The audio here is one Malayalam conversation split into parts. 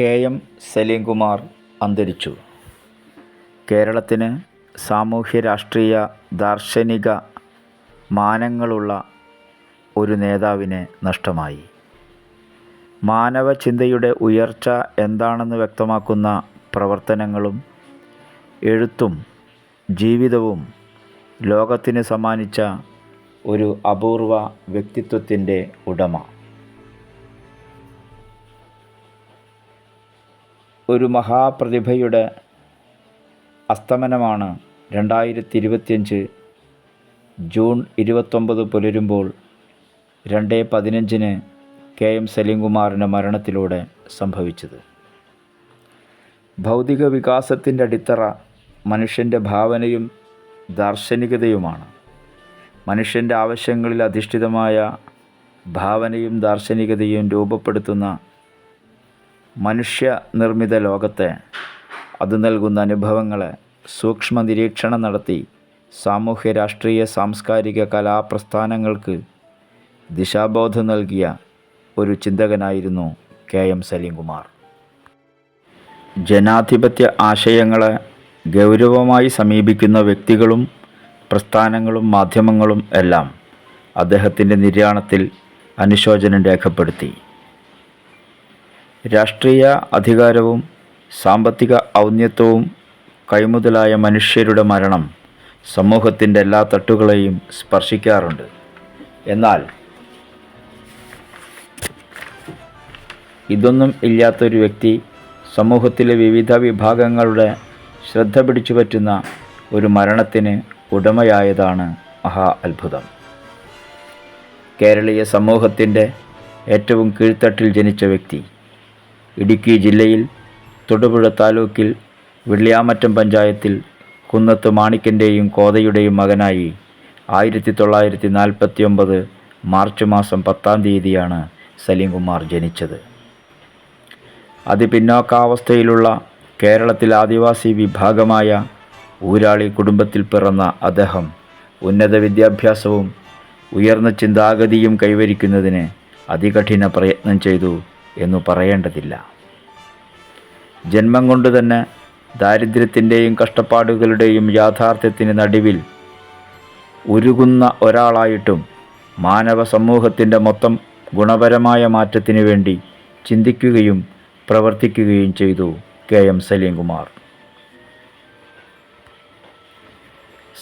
കെ എം സലീംകുമാർ അന്തരിച്ചു. കേരളത്തിന് സാമൂഹ്യ രാഷ്ട്രീയ ദാർശനിക മാനങ്ങളുള്ള ഒരു നേതാവിനെ നഷ്ടമായി. മാനവ ചിന്തയുടെ ഉയർച്ച എന്താണെന്ന് വ്യക്തമാക്കുന്ന പ്രവർത്തനങ്ങളും എഴുത്തും ജീവിതവും ലോകത്തിന് സമ്മാനിച്ച ഒരു അപൂർവ വ്യക്തിത്വത്തിന്റെ ഉടമ. ഒരു മഹാപ്രതിഭയുടെ അസ്തമനമാണ് രണ്ടായിരത്തി ഇരുപത്തിയഞ്ച് ജൂൺ ഇരുപത്തൊമ്പത് പുലരുമ്പോൾ രണ്ട് പതിനഞ്ചിന് കെ എം സലീംകുമാറിന്റെ മരണത്തിലൂടെ സംഭവിച്ചത്. ഭൗതിക വികാസത്തിന്റെ അടിത്തറ മനുഷ്യന്റെ ഭാവനയും ദാർശനികതയുമാണ്. മനുഷ്യന്റെ ആവശ്യങ്ങളിൽ അധിഷ്ഠിതമായ ഭാവനയും ദാർശനികതയും രൂപപ്പെടുത്തുന്ന മനുഷ്യനിർമ്മിത ലോകത്തെ അത് നൽകുന്ന അനുഭവങ്ങളെ സൂക്ഷ്മ നിരീക്ഷണം നടത്തി സാമൂഹ്യ രാഷ്ട്രീയ സാംസ്കാരിക കലാപ്രസ്ഥാനങ്ങൾക്ക് ദിശാബോധം നൽകിയ ഒരു ചിന്തകനായിരുന്നു കെ എം സലീംകുമാർ. ജനാധിപത്യ ആശയങ്ങളെ ഗൗരവമായി സമീപിക്കുന്ന വ്യക്തികളും പ്രസ്ഥാനങ്ങളും മാധ്യമങ്ങളും എല്ലാം അദ്ദേഹത്തിന്റെ നിര്യാണത്തിൽ അനുശോചനം രേഖപ്പെടുത്തി. രാഷ്ട്രീയ അധികാരവും സാമ്പത്തിക ഔന്നത്യവും കൈമുതലായ മനുഷ്യരുടെ മരണം സമൂഹത്തിന്റെ എല്ലാ തട്ടുകളെയും സ്പർശിക്കാറുണ്ട്. എന്നാൽ ഇതൊന്നും ഇല്ലാത്തൊരു വ്യക്തി സമൂഹത്തിലെ വിവിധ വിഭാഗങ്ങളുടെ ശ്രദ്ധ പിടിച്ചു പറ്റുന്ന ഒരു മരണത്തിന് ഉടമയായതാണ് മഹാ അത്ഭുതം. കേരളീയ സമൂഹത്തിന്റെ ഏറ്റവും കീഴ്ത്തട്ടിൽ ജനിച്ച വ്യക്തി. ഇടുക്കി ജില്ലയിൽ തൊടുപുഴ താലൂക്കിൽ വെള്ളിയാമറ്റം പഞ്ചായത്തിൽ കുന്നത്ത് മാണിക്കന്റെയും കോതയുടെയും മകനായി ആയിരത്തി തൊള്ളായിരത്തി നാൽപ്പത്തി ഒമ്പത് മാർച്ച് മാസം പത്താം തീയതിയാണ് സലീംകുമാർ ജനിച്ചത്. അതിപിന്നോക്കാവസ്ഥയിലുള്ള കേരളത്തിലെ ആദിവാസി വിഭാഗമായ ഊരാളി കുടുംബത്തിൽ പിറന്ന അദ്ദേഹം ഉന്നത വിദ്യാഭ്യാസവും ഉയർന്ന ചിന്താഗതിയും കൈവരിക്കുന്നതിന് അതികഠിന പ്രയത്നം ചെയ്തു. എന്നു പറയേണ്ടതില്ല. ജന്മം കൊണ്ട് തന്നെ ദാരിദ്ര്യത്തിന്റെയും കഷ്ടപ്പാടുകളുടെയും യാഥാർത്ഥ്യത്തിന് നടുവിൽ ഉരുകുന്ന ഒരാളായിട്ടും മാനവ സമൂഹത്തിന്റെ മൊത്തം ഗുണപരമായ മാറ്റത്തിനു വേണ്ടി ചിന്തിക്കുകയും പ്രവർത്തിക്കുകയും ചെയ്തു കെ എം സലീംകുമാർ.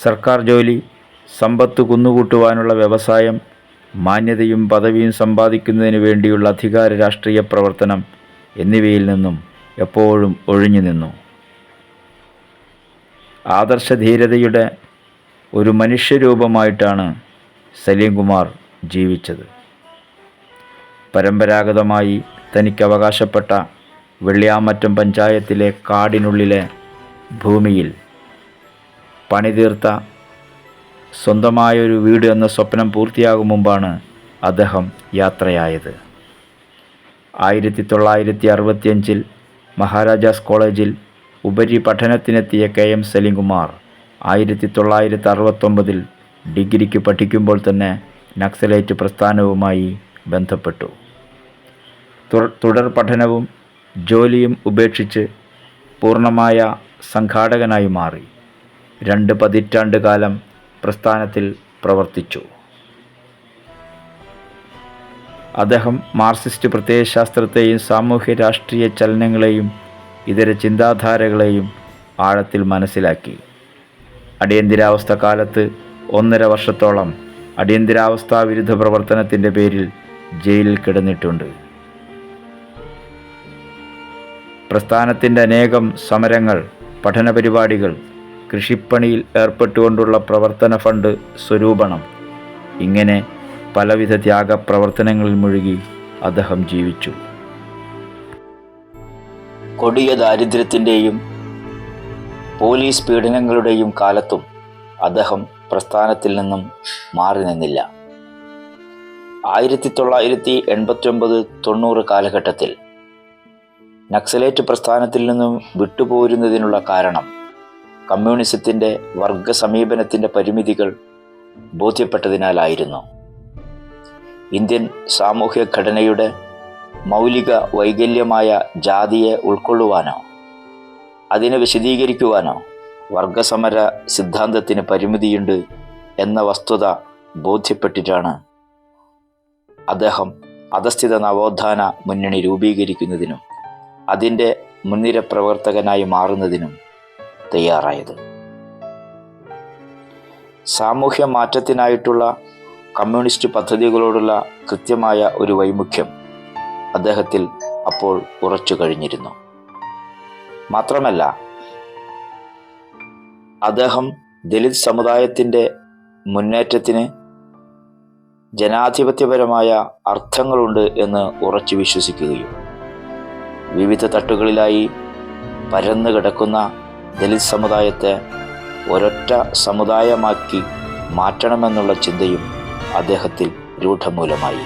സർക്കാർ ജോലി സമ്പത്ത് കുന്നുകൂട്ടുവാനുള്ള വ്യവസായം മാന്യതയും പദവിയും സമ്പാദിക്കുന്നതിന് വേണ്ടിയുള്ള അധികാര രാഷ്ട്രീയ പ്രവർത്തനം എന്നിവയിൽ നിന്നും എപ്പോഴും ഒഴിഞ്ഞു നിന്നു. ആദർശധീരതയുടെ ഒരു മനുഷ്യരൂപമായിട്ടാണ് സലീംകുമാർ ജീവിച്ചത്. പരമ്പരാഗതമായി തനിക്ക് അവകാശപ്പെട്ട വെള്ളിയാമറ്റം പഞ്ചായത്തിലെ കാടിനുള്ളിലെ ഭൂമിയിൽ പണിതീർത്ത സ്വന്തമായൊരു വീട് എന്ന സ്വപ്നം പൂർത്തിയാകും മുമ്പാണ് അദ്ദേഹം യാത്രയായത്. ആയിരത്തി തൊള്ളായിരത്തി അറുപത്തിയഞ്ചിൽ മഹാരാജാസ് കോളേജിൽ ഉപരിപഠനത്തിനെത്തിയ കെ എം സലീംകുമാർ ആയിരത്തി തൊള്ളായിരത്തി അറുപത്തൊമ്പതിൽ ഡിഗ്രിക്ക് പഠിക്കുമ്പോൾ തന്നെ നക്സലേറ്റ് പ്രസ്ഥാനവുമായി ബന്ധപ്പെട്ടു. തുടർ പഠനവും ജോലിയും ഉപേക്ഷിച്ച് പൂർണമായ സംഘാടകനായി മാറി. രണ്ട് പതിറ്റാണ്ട് കാലം പ്രസ്ഥാനത്തിൽ പ്രവർത്തിച്ചു. അദ്ദേഹം മാർക്സിസ്റ്റ് പ്രത്യയശാസ്ത്രത്തെയും സാമൂഹ്യ രാഷ്ട്രീയ ചലനങ്ങളെയും ഇതര ചിന്താധാരകളെയും ആഴത്തിൽ മനസ്സിലാക്കി. അടിയന്തരാവസ്ഥ കാലത്ത് ഒന്നര വർഷത്തോളം അടിയന്തരാവസ്ഥാ വിരുദ്ധ പ്രവർത്തനത്തിന്റെ പേരിൽ ജയിലിൽ കിടന്നിട്ടുണ്ട്. പ്രസ്ഥാനത്തിന്റെ അനേകം സമരങ്ങൾ പഠന പരിപാടികൾ കൃഷിപ്പണിയിൽ ഏർപ്പെട്ടുകൊണ്ടുള്ള പ്രവർത്തന ഫണ്ട് സ്വരൂപണം. ഇങ്ങനെ പലവിധ ത്യാഗ പ്രവർത്തനങ്ങളിൽ മുഴുകി അദ്ദേഹം ജീവിച്ചു. കൊടിയ ദാരിദ്ര്യത്തിന്റെയും പോലീസ് പീഡനങ്ങളുടെയും കാലത്തും അദ്ദേഹം പ്രസ്ഥാനത്തിൽ നിന്നും മാറി നിന്നില്ല. ആയിരത്തി തൊള്ളായിരത്തി എൺപത്തി ഒമ്പത് തൊണ്ണൂറ് കാലഘട്ടത്തിൽ നക്സലേറ്റ് പ്രസ്ഥാനത്തിൽ നിന്നും വിട്ടുപോരുന്നതിനുള്ള കാരണം കമ്മ്യൂണിസത്തിന്റെ വർഗ സമീപനത്തിന്റെ പരിമിതികൾ ബോധ്യപ്പെട്ടതിനാലായിരുന്നു. ഇന്ത്യൻ സാമൂഹ്യ ഘടനയുടെ മൗലിക വൈകല്യമായ ജാതിയെ ഉൾക്കൊള്ളുവാനോ അതിനെ വിശദീകരിക്കുവാനോ വർഗസമര സിദ്ധാന്തത്തിന് പരിമിതിയുണ്ട് എന്ന വസ്തുത ബോധ്യപ്പെട്ടിട്ടാണ് അദ്ദേഹം അധസ്ഥിത നവോത്ഥാന മുന്നണി രൂപീകരിക്കുന്നതിനും അതിന്റെ മുൻനിര പ്രവർത്തകനായി മാറുന്നതിനും തയ്യാറായത്. സാമൂഹ്യ മാറ്റത്തിനായിട്ടുള്ള കമ്മ്യൂണിസ്റ്റ് പദ്ധതികളോടുള്ള കൃത്യമായ ഒരു വൈമുഖ്യം അദ്ദേഹത്തിൽ അപ്പോൾ ഉറച്ചു കഴിഞ്ഞിരുന്നു. മാത്രമല്ല അദ്ദേഹം ദലിത് സമുദായത്തിന്റെ മുന്നേറ്റത്തിന് ജനാധിപത്യപരമായ അർത്ഥങ്ങളുണ്ട് എന്ന് ഉറച്ചു വിശ്വസിക്കുകയും വിവിധ തട്ടുകളിലായി പരന്നു കിടക്കുന്ന ദലിത് സമുദായത്തെ ഒരൊറ്റ സമുദായമാക്കി മാറ്റണമെന്നുള്ള ചിന്തയും അദ്ദേഹത്തിൽ രൂഢമൂലമായി.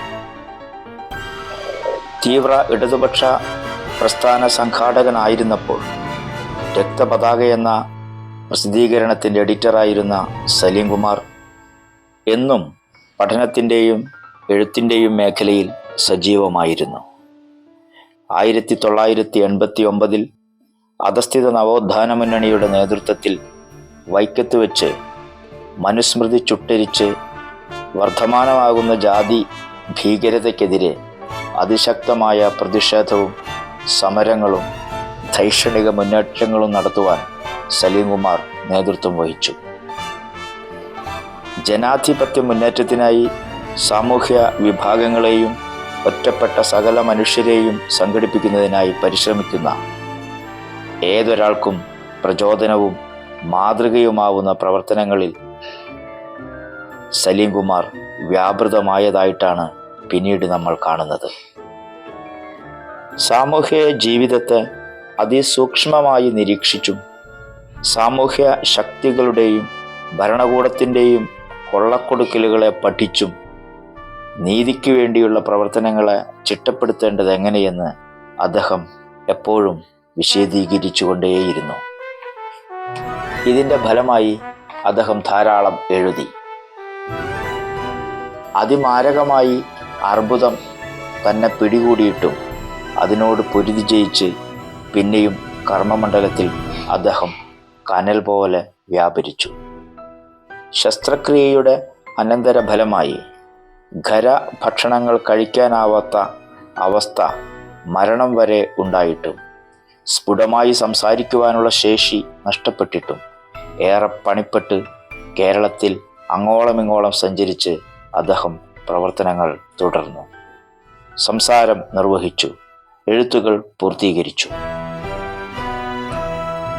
തീവ്ര ഇടതുപക്ഷ പ്രസ്ഥാന സംഘാടകനായിരുന്നപ്പോൾ രക്തപതാക എന്ന പ്രസിദ്ധീകരണത്തിന്റെ എഡിറ്ററായിരുന്ന സലീം കുമാർ എന്നും പഠനത്തിന്റെയും എഴുത്തിന്റെയും മേഖലയിൽ സജീവമായിരുന്നു. ആയിരത്തി തൊള്ളായിരത്തി എൺപത്തി ഒമ്പതിൽ അധസ്ഥിത നവോത്ഥാന മുന്നണിയുടെ നേതൃത്വത്തിൽ വൈക്കത്ത് വെച്ച് മനുസ്മൃതി ചുട്ടരിച്ച് വർദ്ധമാനമാകുന്ന ജാതി ഭീകരതയ്ക്കെതിരെ അതിശക്തമായ പ്രതിഷേധവും സമരങ്ങളും ധൈഷണിക മുന്നേറ്റങ്ങളും നടത്തുവാൻ സലീംകുമാർ നേതൃത്വം വഹിച്ചു. ജനാധിപത്യ മുന്നേറ്റത്തിനായി സാമൂഹ്യ വിഭാഗങ്ങളെയും ഒറ്റപ്പെട്ട സകല മനുഷ്യരെയും സംഘടിപ്പിക്കുന്നതിനായി പരിശ്രമിക്കുന്ന ഏതൊരാൾക്കും പ്രചോദനവും മാതൃകയുമാവുന്ന പ്രവർത്തനങ്ങളിൽ സലീം കുമാർ വ്യാപൃതമായതായിട്ടാണ് പിന്നീട് നമ്മൾ കാണുന്നത്. സാമൂഹ്യ ജീവിതത്തെ അതിസൂക്ഷ്മമായി നിരീക്ഷിച്ചും സാമൂഹ്യ ശക്തികളുടെയും ഭരണകൂടത്തിന്റെയും കൊള്ളക്കൊടുക്കലുകളെ പഠിച്ചും നീതിക്ക് വേണ്ടിയുള്ള പ്രവർത്തനങ്ങളെ ചിട്ടപ്പെടുത്തേണ്ടത് എങ്ങനെയെന്ന് അദ്ദേഹം എപ്പോഴും വിശദീകരിച്ചുകൊണ്ടേയിരുന്നു. ഇതിന്റെ ഫലമായി അദ്ദേഹം ധാരാളം എഴുതി. അതിമാരകമായി അർബുദം തന്നെ പിടികൂടിയിട്ടും അതിനോട് പൊരുതി ജയിച്ച് പിന്നെയും കർമ്മമണ്ഡലത്തിൽ അദ്ദേഹം കനൽ പോലെ വ്യാപരിച്ചു. ശസ്ത്രക്രിയയുടെ അനന്തര ഫലമായി ഖര ഭക്ഷണങ്ങൾ കഴിക്കാനാവാത്ത അവസ്ഥ മരണം വരെ ഉണ്ടായിട്ടും സ്ഫുടമായി സംസാരിക്കുവാനുള്ള ശേഷി നഷ്ടപ്പെട്ടിട്ടും ഏറെ പണിപ്പെട്ട് കേരളത്തിൽ അങ്ങോളമിങ്ങോളം സഞ്ചരിച്ച് അദ്ദേഹം പ്രവർത്തനങ്ങൾ തുടർന്നു. സംസാരം നിർവഹിച്ചു. എഴുത്തുകൾ പൂർത്തീകരിച്ചു.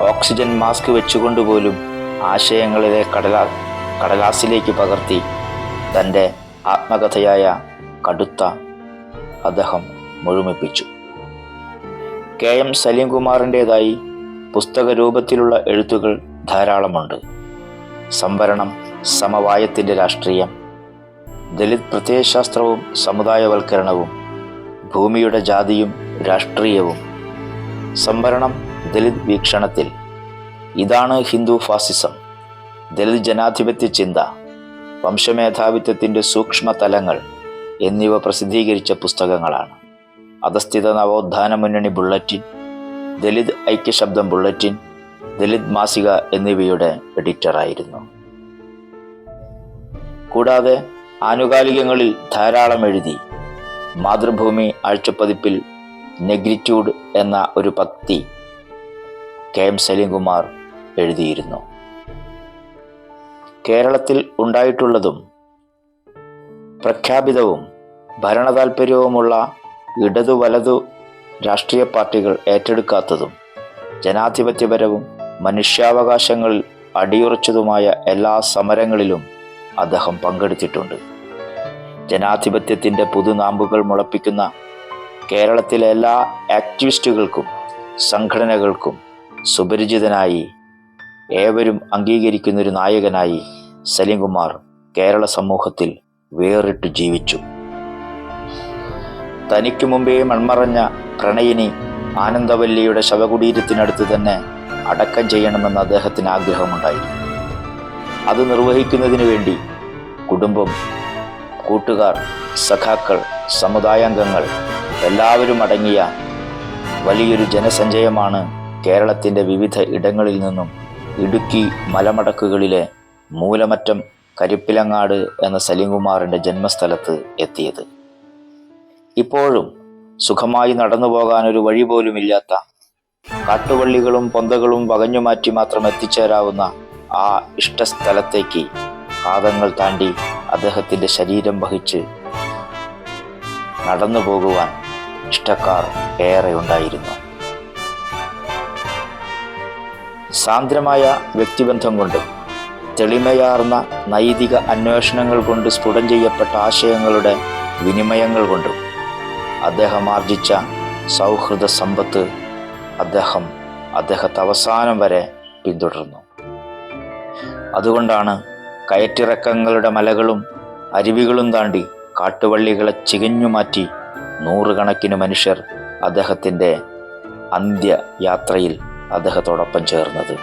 ഓക്സിജൻ മാസ്ക് വെച്ചുകൊണ്ട് പോലും ആശയങ്ങളിലെ കടലാ കടലാസിലേക്ക് പകർത്തി തന്റെ ആത്മകഥയായ കടുത്ത അദ്ദേഹം മുഴുമിപ്പിച്ചു. കെ എം സലീംകുമാറിന്റെതായി പുസ്തക രൂപത്തിലുള്ള എഴുത്തുകൾ ധാരാളമുണ്ട്. സംവരണം സമവായത്തിന്റെ രാഷ്ട്രീയം ദലിത് പ്രത്യയശാസ്ത്രവും സമുദായവൽക്കരണവും ഭൂമിയുടെ ജാതിയും രാഷ്ട്രീയവും. സംവരണം ദലിത് വീക്ഷണത്തിൽ. ഇതാണ് ഹിന്ദു ഫാസിസം ദലിത് ജനാധിപത്യ ചിന്ത വംശമേധാവിത്വത്തിന്റെ സൂക്ഷ്മ തലങ്ങൾ എന്നിവ പ്രസിദ്ധീകരിച്ച പുസ്തകങ്ങളാണ്. അധസ്ഥിത നവോത്ഥാന മുന്നണി ബുള്ളറ്റിൻ ദലിത് ഐക്യശബ്ദം ബുള്ളറ്റിൻ ദലിത് മാസിക എന്നിവയുടെ എഡിറ്ററായിരുന്നു കൂടാതെ ആനുകാലികങ്ങളിൽ ധാരാളം എഴുതി മാതൃഭൂമി ആഴ്ചപ്പതിപ്പിൽ നെഗ്രിറ്റ്യൂഡ് എന്ന ഒരു പത്തി കെ എം സലീംകുമാർ എഴുതിയിരുന്നു. കേരളത്തിൽ ഉണ്ടായിട്ടുള്ളതും പ്രഖ്യാപിതവും ഭരണതാൽപര്യവുമുള്ള ഇടതു വലതു രാഷ്ട്രീയ പാർട്ടികൾ ഏറ്റെടുക്കാത്തതും ജനാധിപത്യപരവും മനുഷ്യാവകാശങ്ങളിൽ അടിയുറച്ചതുമായ എല്ലാ സമരങ്ങളിലും അദ്ദേഹം പങ്കെടുത്തിട്ടുണ്ട്. ജനാധിപത്യത്തിന്റെ പുതുനാമ്പുകൾ മുളപ്പിക്കുന്ന കേരളത്തിലെ എല്ലാ ആക്ടിവിസ്റ്റുകൾക്കും സംഘടനകൾക്കും സുപരിചിതനായി ഏവരും അംഗീകരിക്കുന്നൊരു നായകനായി സലീംകുമാർ കേരള സമൂഹത്തിൽ വേറിട്ട് ജീവിച്ചു. തനിക്ക് മുമ്പേ മൺമറഞ്ഞ പ്രണയിനി ആനന്ദവല്ലിയുടെ ശവകുടീരത്തിനടുത്ത് തന്നെ അടക്കം ചെയ്യണമെന്ന് അദ്ദേഹത്തിന് ആഗ്രഹമുണ്ടായിരുന്നു. അത് നിർവഹിക്കുന്നതിന് വേണ്ടി കുടുംബം കൂട്ടുകാർ സഖാക്കൾ സമുദായാംഗങ്ങൾ എല്ലാവരും അടങ്ങിയ വലിയൊരു ജനസഞ്ചയമാണ് കേരളത്തിന്റെ വിവിധ ഇടങ്ങളിൽ നിന്നും ഇടുക്കി മലമടക്കുകളിലെ മൂലമറ്റം കരിപ്പിലങ്ങാട് എന്ന സലീംകുമാറിന്റെ ജന്മസ്ഥലത്ത് എത്തിയത്. ഇപ്പോഴും സുഖമായി നടന്നു പോകാൻ ഒരു വഴി പോലുമില്ലാത്ത കാട്ടുവള്ളികളും പൊന്തകളും വകഞ്ഞുമാറ്റി മാത്രം എത്തിച്ചേരാവുന്ന ആ ഇഷ്ടസ്ഥലത്തേക്ക് പാദങ്ങൾ താണ്ടി അദ്ദേഹത്തിന്റെ ശരീരം വഹിച്ച് നടന്നു പോകുവാൻ ഇഷ്ടക്കാർ ഏറെ ഉണ്ടായിരുന്നു. സാന്ദ്രമായ വ്യക്തിബന്ധം കൊണ്ട് തെളിമയാർന്ന നൈതിക അന്വേഷണങ്ങൾ കൊണ്ട് സ്ഫുടം ചെയ്യപ്പെട്ട ആശയങ്ങളുടെ വിനിമയങ്ങൾ കൊണ്ടും അദ്ദേഹം ആർജിച്ച സൗഹൃദ സമ്പത്ത് അദ്ദേഹം അദ്ദേഹത്തെ അവസാനം വരെ പിന്തുടർന്നു. അതുകൊണ്ടാണ് കയറ്റിറക്കങ്ങളുടെ മലകളും അരുവികളും താണ്ടി കാട്ടുവള്ളികളെ ചികഞ്ഞുമാറ്റി നൂറുകണക്കിന് മനുഷ്യർ അദ്ദേഹത്തിന്റെ അന്ത്യയാത്രയിൽ അദ്ദേഹത്തോടൊപ്പം ചേർന്നത്.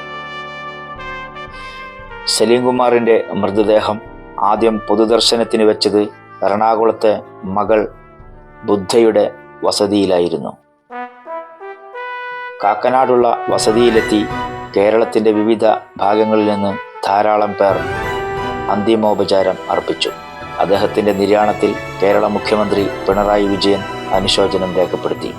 സലീംകുമാറിന്റെ മൃതദേഹം ആദ്യം പൊതുദർശനത്തിന് വെച്ചത് എറണാകുളത്തെ മകൾ ബുദ്ധയുടെ വസതിയിലായിരുന്നു. കാക്കനാടുള്ള വസതിയിലെത്തി കേരളത്തിന്റെ വിവിധ ഭാഗങ്ങളിൽ നിന്ന് ധാരാളം പേർ അന്തിമോപചാരം അർപ്പിച്ചു. അദ്ദേഹത്തിന്റെ നിര്യാണത്തിൽ കേരള മുഖ്യമന്ത്രി പിണറായി വിജയൻ അനുശോചനം രേഖപ്പെടുത്തി.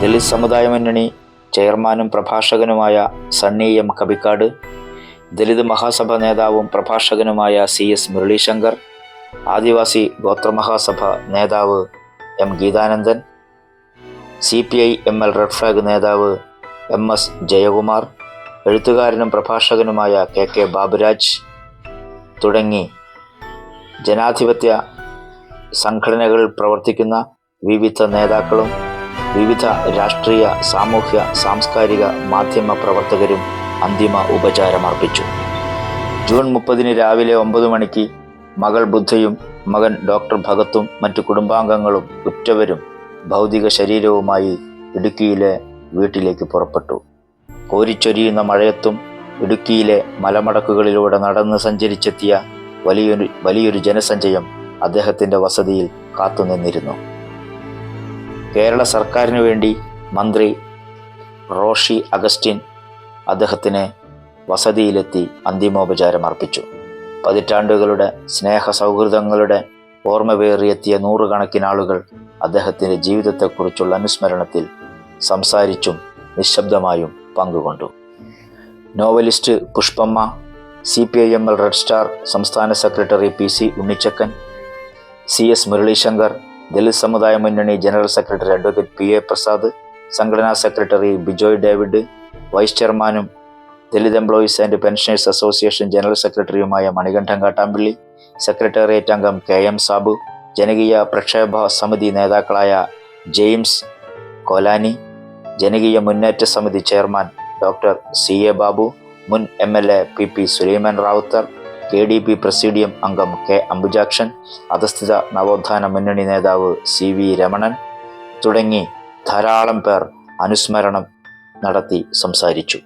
ദളിത് സമുദായ മുന്നണി ചെയർമാനും പ്രഭാഷകനുമായ സണ്ണി എം കബിക്കാട് ദളിത് മഹാസഭ നേതാവും പ്രഭാഷകനുമായ സി എസ് മുരളീശങ്കർ ആദിവാസി ഗോത്രമഹാസഭ നേതാവ് M Geethanandan C P I M L red flag നേതാവ് എം എസ് ജയകുമാർ എഴുത്തുകാരനും പ്രഭാഷകനുമായ കെ കെ ബാബുരാജ് തുടങ്ങി ജനാധിപത്യ സംഘടനകളിൽ പ്രവർത്തിക്കുന്ന വിവിധ നേതാക്കളും വിവിധ രാഷ്ട്രീയ സാമൂഹ്യ സാംസ്കാരിക മാധ്യമ പ്രവർത്തകരും അന്തിമ ഉപചാരമർപ്പിച്ചു. ജൂൺ മുപ്പതിന് രാവിലെ ഒമ്പത് മണിക്ക് മകൾ ബുദ്ധയും മകൻ ഡോക്ടർ ഭഗത്തും മറ്റു കുടുംബാംഗങ്ങളും ഉറ്റവരും ഭൗതിക ശരീരവുമായി ഇടുക്കിയിലെ വീട്ടിലേക്ക് പുറപ്പെട്ടു. കോരിച്ചൊരിയുന്ന മഴയത്തും ഇടുക്കിയിലെ മലമടക്കുകളിലൂടെ നടന്ന് സഞ്ചരിച്ചെത്തിയ വലിയൊരു വലിയൊരു ജനസഞ്ചയം അദ്ദേഹത്തിന്റെ വസതിയിൽ കാത്തുനിന്നിരുന്നു. കേരള സർക്കാരിനു വേണ്ടി മന്ത്രി റോഷി അഗസ്റ്റിൻ അദ്ദേഹത്തിന് വസതിയിലെത്തി അന്തിമോപചാരം അർപ്പിച്ചു പതിറ്റാണ്ടുകളുടെ സ്നേഹ സൗഹൃദങ്ങളുടെ ഓർമ്മ പേറിയെത്തിയ നൂറുകണക്കിന് ആളുകൾ അദ്ദേഹത്തിന്റെ ജീവിതത്തെക്കുറിച്ചുള്ള അനുസ്മരണത്തിൽ സംസാരിച്ചും നിശബ്ദമായും പങ്കുകൊണ്ടു. Novelist Pushpamma C P I M L red star സംസ്ഥാന secretary P C Unnichekkan C S Muraleeshankar Dalit സമുദായ മുന്നണി general secretary advocate P A Prasad സംഘടനാ സെക്രട്ടറി ബിജോയ് ഡേവിഡ് വൈസ് ചെയർമാനും Dalit employees and pensioners association general സെക്രട്ടറിയുമായ മണികണ്ഠൻ കാട്ടാമ്പിള്ളി സെക്രട്ടേറിയറ്റ് അംഗം കെ എം സാബു ജനകീയ പ്രക്ഷേപ സമിതി നേതാക്കളായ ജെയിംസ് കോലാനി ജനകീയ മുന്നേറ്റ സമിതി chairman doctor C A Babu മുൻ M L A P P Sulaiman Ravuthar K D P presidium അംഗം കെ അംബുജാക്ഷൻ അധസ്ഥിത നവോത്ഥാന മുന്നണി നേതാവ് സി വി രമണൻ തുടങ്ങി ധാരാളം പേർ അനുസ്മരണം നടത്തി സംസാരിച്ചു.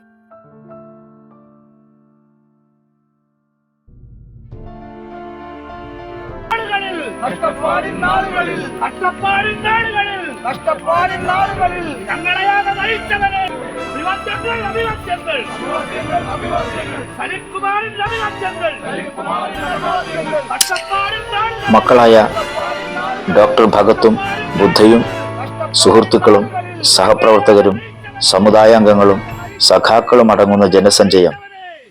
നാളുകളിൽ നാളുകളിൽ ഞങ്ങളെയാകെ അഭിവാദ്യങ്ങൾ അഭിവാദ്യങ്ങൾ. അഭിവാദ്യങ്ങൾ മക്കളായ ഡോക്ടർ ഭഗത്തും ബുദ്ധയും സുഹൃത്തുക്കളും സഹപ്രവർത്തകരും സമുദായാംഗങ്ങളും സഖാക്കളും അടങ്ങുന്ന ജനസഞ്ചയം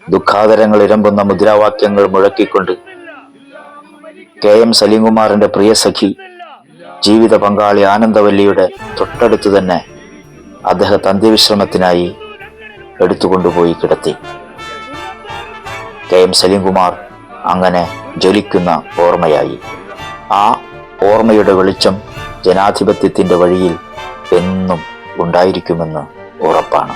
ദുഃഖാതരങ്ങൾ ഇരമ്പുന്ന മുദ്രാവാക്യങ്ങൾ മുഴക്കിക്കൊണ്ട് കെ എം സലീംകുമാറിന്റെ പ്രിയ സഖി ജീവിത പങ്കാളി ആനന്ദവല്ലിയുടെ തൊട്ടടുത്ത് തന്നെ അദ്ദേഹത്തെ അന്ത്യവിശ്രമത്തിനായി എടുത്തുകൊണ്ടുപോയി കിടത്തി. കെ എം സലീംകുമാർ അങ്ങനെ ജ്വലിക്കുന്ന ഓർമ്മയായി. ആ ഓർമ്മയുടെ വെളിച്ചം ജനാധിപത്യത്തിന്റെ വഴിയിൽ എന്നും ഉണ്ടായിരിക്കുമെന്ന് ഉറപ്പാണ്.